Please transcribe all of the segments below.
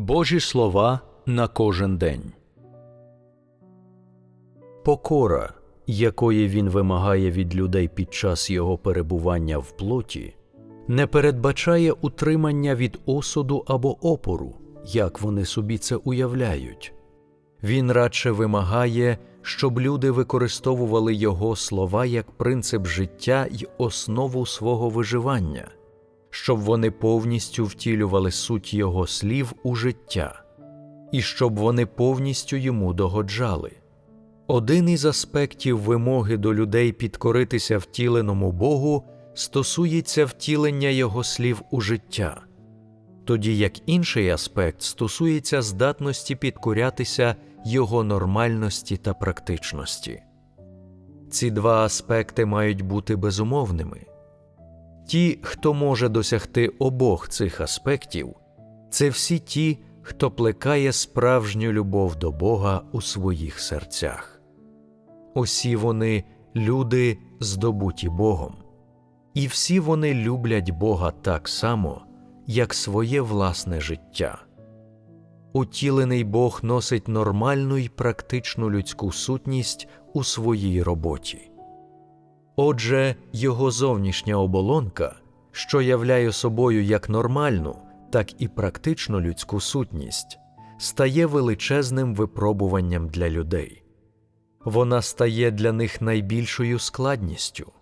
Божі слова на кожен день. Покора, якої він вимагає від людей під час його перебування в плоті, не передбачає утримання від осуду або опору, як вони собі це уявляють. Він радше вимагає, щоб люди використовували його слова як принцип життя й основу свого виживання, щоб вони повністю втілювали суть його слів у життя, і щоб вони повністю йому догоджали. Один із аспектів вимоги до людей підкоритися втіленому Богу стосується втілення його слів у життя, тоді як інший аспект стосується здатності підкорятися його нормальності та практичності. Ці два аспекти мають бути безумовними. Ті, хто може досягти обох цих аспектів, це всі ті, хто плекає справжню любов до Бога у своїх серцях. Усі вони люди, здобуті Богом, і всі вони люблять Бога так само, як своє власне життя. Утілений Бог носить нормальну й практичну людську сутність у своїй роботі. Отже, його зовнішня оболонка, що являє собою як нормальну, так і практичну людську сутність, стає величезним випробуванням для людей. Вона стає для них найбільшою складністю.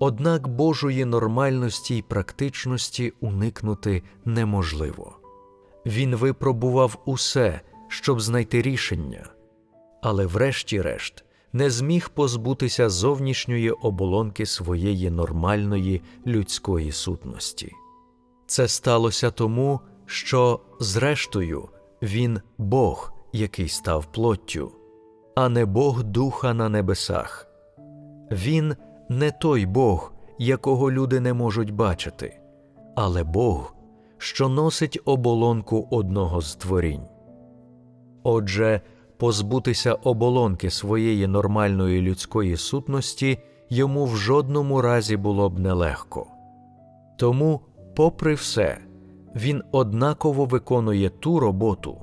Однак Божої нормальності й практичності уникнути неможливо. Він випробував усе, щоб знайти рішення, але, врешті-решт, не зміг позбутися зовнішньої оболонки своєї нормальної людської сутності. Це сталося тому, що, зрештою, він Бог, який став плоттю, а не Бог Духа на небесах. Він не той Бог, якого люди не можуть бачити, але Бог, що носить оболонку одного з творінь. Отже, позбутися оболонки своєї нормальної людської сутності йому в жодному разі було б нелегко. Тому, попри все, він однаково виконує ту роботу,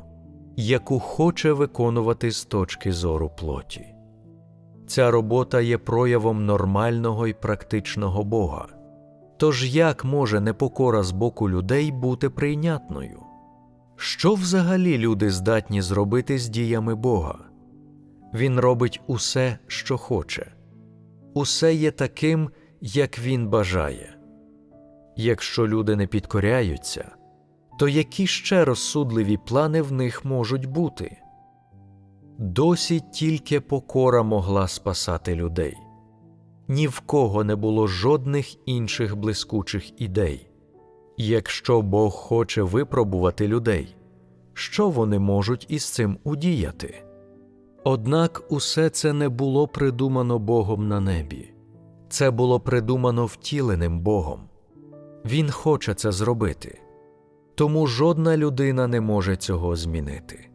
яку хоче виконувати з точки зору плоті. Ця робота є проявом нормального і практичного Бога. Тож як може непокора з боку людей бути прийнятною? Що взагалі люди здатні зробити з діями Бога? Він робить усе, що хоче, усе є таким, як він бажає. Якщо люди не підкоряються, то які ще розсудливі плани в них можуть бути? Досі тільки покора могла спасати людей. Ні в кого не було жодних інших блискучих ідей. Якщо Бог хоче випробувати людей, що вони можуть із цим удіяти? Однак усе це не було придумано Богом на небі, це було придумано втіленим Богом. Він хоче це зробити, тому жодна людина не може цього змінити.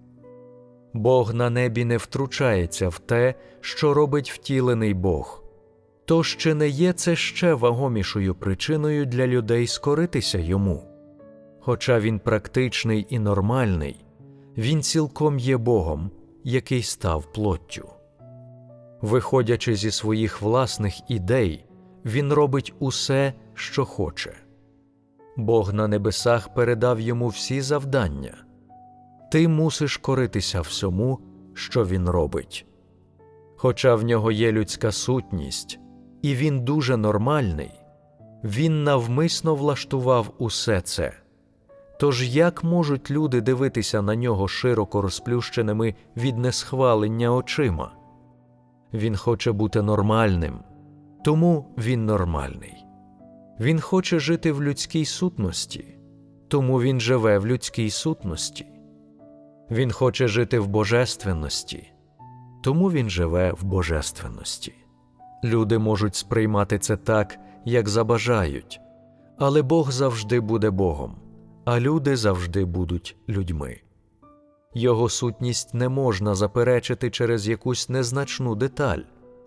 Бог на небі не втручається в те, що робить втілений Бог. Тож чи не є це ще вагомішою причиною для людей скоритися йому? Хоча він практичний і нормальний, він цілком є Богом, який став плоттю. Виходячи зі своїх власних ідей, він робить усе, що хоче. Бог на небесах передав йому всі завдання. Ти мусиш коритися всьому, що він робить. Хоча в нього є людська сутність, і він дуже нормальний, він навмисно влаштував усе це. Тож як можуть люди дивитися на нього широко розплющеними від несхвалення очима? Він хоче бути нормальним, тому він нормальний. Він хоче жити в людській сутності, тому він живе в людській сутності. Він хоче жити в божественності, тому він живе в божественності. Люди можуть сприймати це так, як забажають, але Бог завжди буде Богом, а люди завжди будуть людьми. Його сутність не можна заперечити через якусь незначну деталь,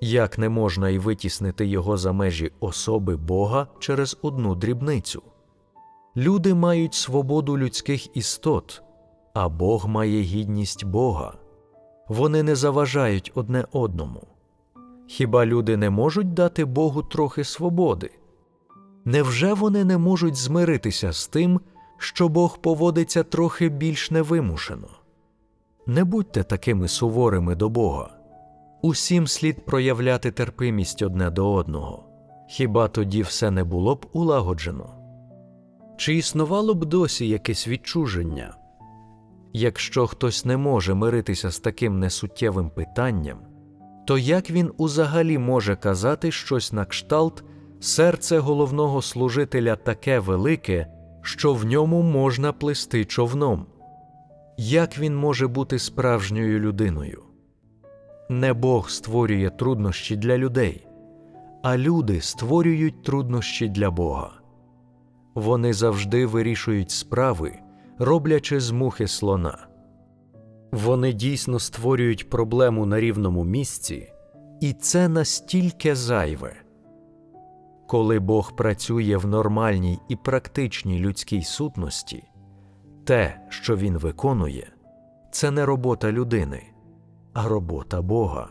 як не можна й витіснити його за межі особи Бога через одну дрібницю. Люди мають свободу людських істот, а Бог має гідність Бога. Вони не заважають одне одному. Хіба люди не можуть дати Богу трохи свободи? Невже вони не можуть змиритися з тим, що Бог поводиться трохи більш невимушено? Не будьте такими суворими до Бога. Усім слід проявляти терпимість одне до одного. Хіба тоді все не було б улагоджено? Чи існувало б досі якесь відчуження? Якщо хтось не може миритися з таким несуттєвим питанням, то як він узагалі може казати щось на кшталт серце головного служителя таке велике, що в ньому можна плисти човном? Як він може бути справжньою людиною? Не Бог створює труднощі для людей, а люди створюють труднощі для Бога. Вони завжди вирішують справи, роблячи з мухи слона. Вони дійсно створюють проблему на рівному місці, і це настільки зайве. Коли Бог працює в нормальній і практичній людській сутності, те, що Він виконує, це не робота людини, а робота Бога.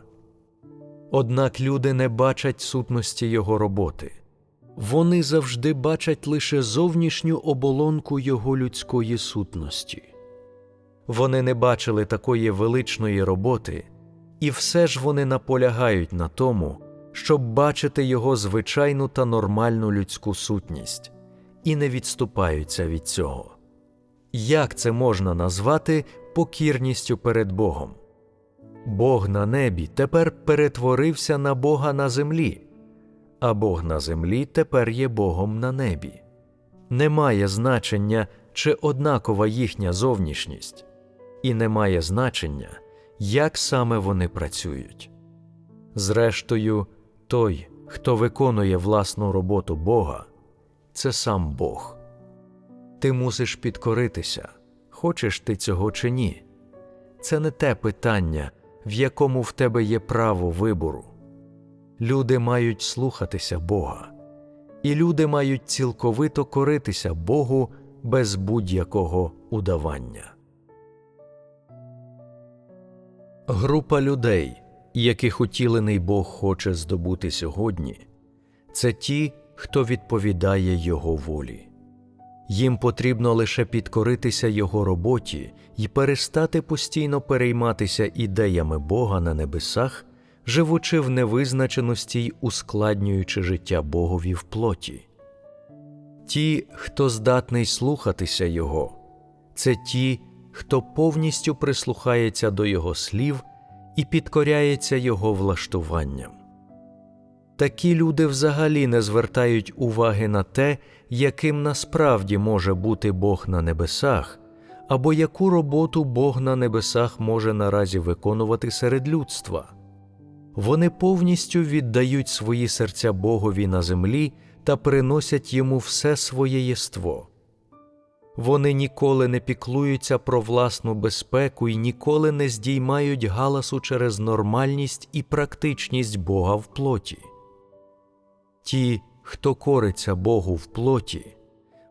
Однак люди не бачать сутності Його роботи. Вони завжди бачать лише зовнішню оболонку Його людської сутності. Вони не бачили такої величної роботи, і все ж вони наполягають на тому, щоб бачити його звичайну та нормальну людську сутність, і не відступаються від цього. Як це можна назвати покірністю перед Богом? Бог на небі тепер перетворився на Бога на землі, а Бог на землі тепер є Богом на небі. Немає значення, чи однакова їхня зовнішність, і немає значення, як саме вони працюють. Зрештою, той, хто виконує власну роботу Бога, це сам Бог. Ти мусиш підкоритися, хочеш ти цього чи ні. Це не те питання, в якому в тебе є право вибору. Люди мають слухатися Бога, і люди мають цілковито коритися Богу без будь-якого удавання. Група людей, яких утілений Бог хоче здобути сьогодні, це ті, хто відповідає Його волі. Їм потрібно лише підкоритися Його роботі і перестати постійно перейматися ідеями Бога на небесах, живучи в невизначеності й ускладнюючи життя Богові в плоті. Ті, хто здатний слухатися Його, це ті, хто повністю прислухається до Його слів і підкоряється Його влаштуванням. Такі люди взагалі не звертають уваги на те, яким насправді може бути Бог на небесах, або яку роботу Бог на небесах може наразі виконувати серед людства. Вони повністю віддають свої серця Богові на землі та приносять йому все своє єство. Вони ніколи не піклуються про власну безпеку і ніколи не здіймають галасу через нормальність і практичність Бога в плоті. Ті, хто кориться Богу в плоті,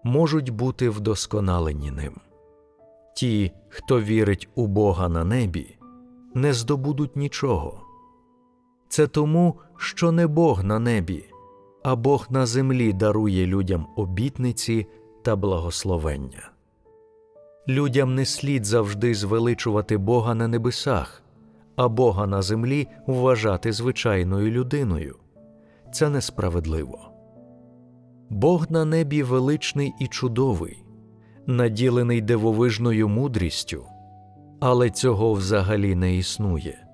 можуть бути вдосконалені ним. Ті, хто вірить у Бога на небі, не здобудуть нічого. Це тому, що не Бог на небі, а Бог на землі дарує людям обітниці та благословення. Людям не слід завжди звеличувати Бога на небесах, а Бога на землі вважати звичайною людиною. Це несправедливо. Бог на небі величний і чудовий, наділений дивовижною мудрістю, але цього взагалі не існує.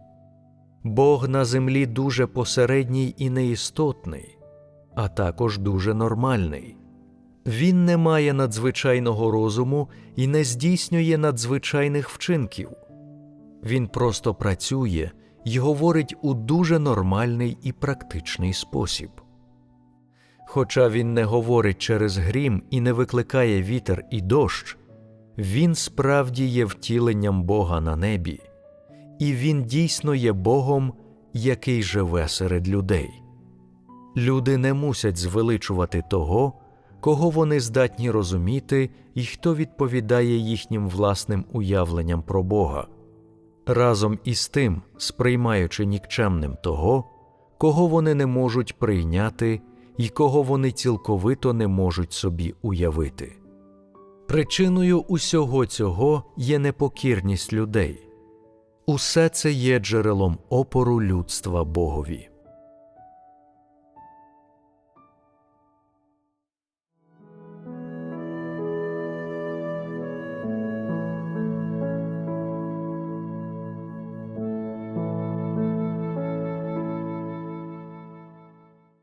Бог на землі дуже посередній і неістотний, а також дуже нормальний. Він не має надзвичайного розуму і не здійснює надзвичайних вчинків. Він просто працює і говорить у дуже нормальний і практичний спосіб. Хоча він не говорить через грім і не викликає вітер і дощ, він справді є втіленням Бога на небі, і він дійсно є Богом, який живе серед людей. Люди не мусять звеличувати того, кого вони здатні розуміти і хто відповідає їхнім власним уявленням про Бога, разом із тим сприймаючи нікчемним того, кого вони не можуть прийняти і кого вони цілковито не можуть собі уявити. Причиною усього цього є непокірність людей. Усе це є джерелом опору людства Богові.